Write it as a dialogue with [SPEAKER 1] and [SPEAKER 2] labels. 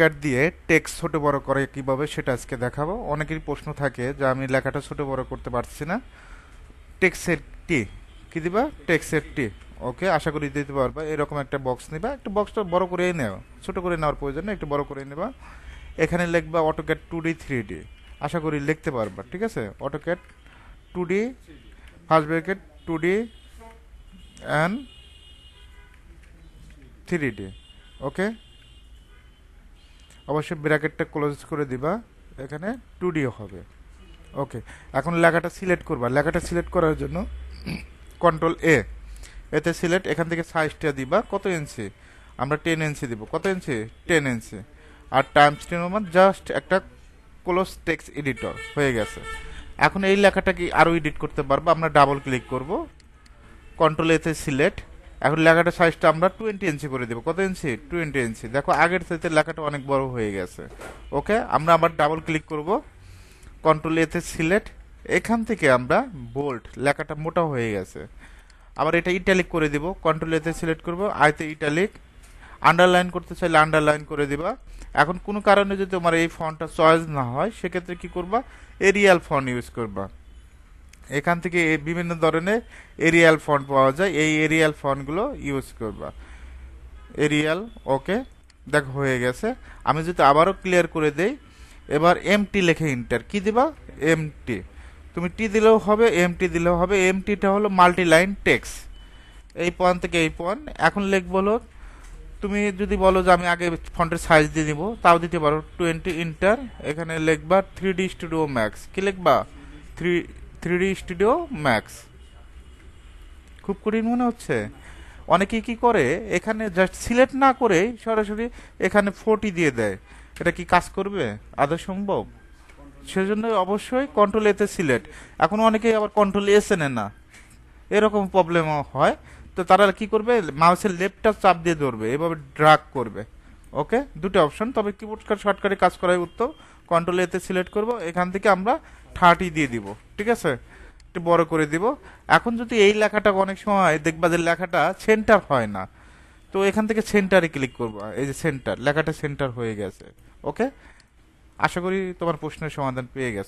[SPEAKER 1] AutoCAD দিয়ে text ছোট বড় করে কীভাবে সেটা আজকে দেখাবো। অনেকেরই প্রশ্ন থাকে যে আমি লেখাটা ছোট বড় করতে পারছি না। টেক্সের টি কি দিবা? টেক্সের টি ওকে আশা করি দিতে পারবা। এরকম একটা বক্স নিবা। একটা বক্সটা বড় করেই নেও। ছোট করে নেওয়ার প্রয়োজন নেই, একটু বড় করে নেবা। এখানে লিখবা AutoCAD two D three D আশা করি লিখতে পারবা, ঠিক আছে? AutoCAD two D first bracket two D and three D okay অবশ্যই ব্র্যাকেটটা ক্লোজ করে দিবা। এখানে টু ডিও হবে। ওকে, এখন লেখাটা সিলেক্ট করবা। লেখাটা সিলেক্ট করার জন্য কন্ট্রোল এ এতে সিলেক্ট এখান থেকে সাইজটা দিবা। কত ইঞ্চি আমরা টেন ইঞ্চি দিব। কত ইঞ্চি টেন ইঞ্চি আর টাইমস টেন জাস্ট একটা ক্লোজ টেক্সট এডিটর হয়ে গেছে। এখন এই লেখাটা কি আরও এডিট করতে পারব। আমরা ডাবল ক্লিক করব। কন্ট্রোল এতে সিলেক্ট এখন লেখাটা সাইজটা আমরা টোয়েন্টি ইঞ্চি করে দেবো। কত ইঞ্চি টোয়েন্টি ইঞ্চি দেখো, আগের থেকে লেখাটা অনেক বড় হয়ে গেছে। ওকে আমরা আবার ডাবল ক্লিক করব। কন্ট্রোল এতে সিলেক্ট এখান থেকে আমরা বোল্ট লেখাটা মোটা হয়ে গেছে। আবার এটা ইটালিক করে দিব। কন্ট্রোল এতে সিলেক্ট করব। আয়তে ইটালিক আন্ডারলাইন করতে চাইলে আন্ডারলাইন করে দিবা। এখন কোনো কারণে যদি তোমার এই ফন্টটা চয়েস না হয়, সেক্ষেত্রে কি করবা? এরিয়াল ফন্ট ইউজ করবা। এখান থেকে বিভিন্ন ধরনের এরিয়াল ফন্ট পাওয়া যায়। এই এরিয়াল ফন্টগুলো ইউজ করবা। এরিয়াল ওকে দেখো, হয়ে গেছে। আমি যদি আবারও ক্লিয়ার করে দেই, এবার এমটি লেখে ইন্টার কি দিবা? এমটি তুমি টি দিলেও হবে এমটি দিলেও হবে। এমটিটা হলো মাল্টি লাইন টেক্স এই পয়েন্ট থেকে এই পয়েন্ট। এখন লিখব হলো, তুমি যদি বলো যে আমি আগে ফন্টের সাইজ দিয়ে দিব তাও দিতে পারো। টোয়েন্টি ইন্টার এখানে লিখবা থ্রি ডি স্টুডিও ম্যাক্স কি লিখবা? Three three D studio max. খুব কঠিন মনে হচ্ছে। অনেকে কি করে, এখানে জাস্ট সিলেক্ট না করে সরাসরি এখানে ফোরটি দিয়ে দেয়। এটা কি কাজ করবে? আদৌ সম্ভব? সেজন্য অবশ্যই কন্ট্রোল এতে সিলেক্ট এখন অনেকেই আবার কন্ট্রোল এস এনে না। এরকম প্রবলেম হয়। তো তারা কি করবে? মাউসের লেফটটা চাপ দিয়ে ধরবে, এভাবে ড্রাগ করবে। ওকে? দুটো অপশন তবে কিবোর্ড শর্টকাটে কাজ করাই উত্তম। কন্ট্রোল এতে সিলেক্ট করব, এখান থেকে আমরা থার্টি দিয়ে দিব, ঠিক আছে? একটু বড় করে দিব। এখন যদি এই লেখাটা অনেক সময় দেখবা যে লেখাটা সেন্টার হয় না, তো এখান থেকে সেন্টারে ক্লিক করব, এই যে সেন্টার লেখাটা সেন্টার হয়ে গেছে, ওকে? আশা করি তোমার প্রশ্নের সমাধান পেয়ে গেছো।